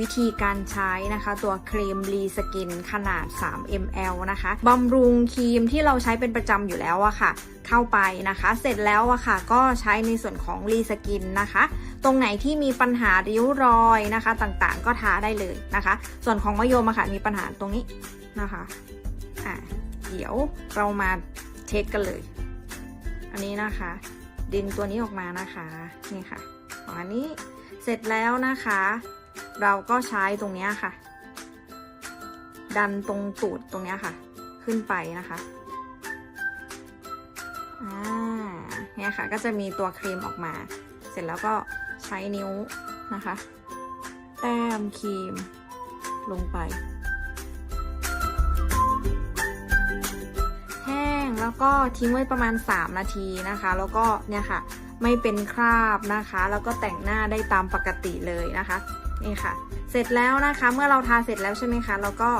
วิธีการใช้นะคะตัวครีมรีสกินขนาด 3 ml นะคะบำรุงครีมที่เราใช้เป็นประจำอยู่แล้วอะค่ะ เข้าไปนะคะ เสร็จแล้วอะค่ะ ก็ใช้ในส่วนของรีสกินนะคะ ตรงไหนที่มีปัญหาริ้วรอยนะคะ ต่างๆ ก็ทาได้เลยนะคะ ส่วนของมะยมอะค่ะมีปัญหาตรงนี้นะคะอะเดี๋ยวเรามาเทสกันเลย อันนี้นะคะ ดินตัวนี้ออกมานะคะนี่ค่ะของอันนี้เสร็จแล้วนะคะ เราก็ใช้ตรงนี้ค่ะ ดันตรงตูดตรงนี้ค่ะ ขึ้นไปนะคะอ่าเนี่ยค่ะ ก็จะมีตัวครีมออกมา เสร็จแล้วก็ใช้นิ้วนะคะ แต้มครีมลงไปแห้งแล้วก็ทิ้งไว้ประมาณ 3 นาทีนะคะ แล้วก็เนี่ยค่ะ ไม่เป็นคราบนะคะ แล้วก็แต่งหน้าได้ตามปกติเลยนะคะ นี่ค่ะ เสร็จแล้วนะคะ เมื่อเราทาเสร็จแล้วใช่ไหมคะ เราก็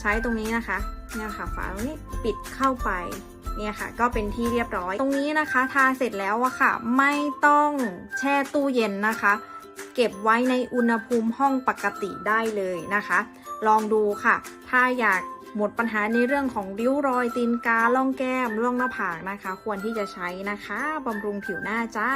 ใช้ตรงนี้นะคะ เนี่ยค่ะฝาตรงนี้ปิดเข้าไป เนี่ยค่ะ ก็เป็นที่เรียบร้อย ตรงนี้นะคะ ทาเสร็จแล้วอะค่ะ ไม่ต้องแช่ตู้เย็นนะคะ เก็บไว้ในอุณหภูมิห้องปกติได้เลยนะคะ ลองดูค่ะ ถ้าอยากหมดปัญหาในเรื่องของริ้วรอยตีนกาล่องแก้มล่องหน้าผากนะคะ ควรที่จะใช้นะคะบำรุงผิวหน้าจ้า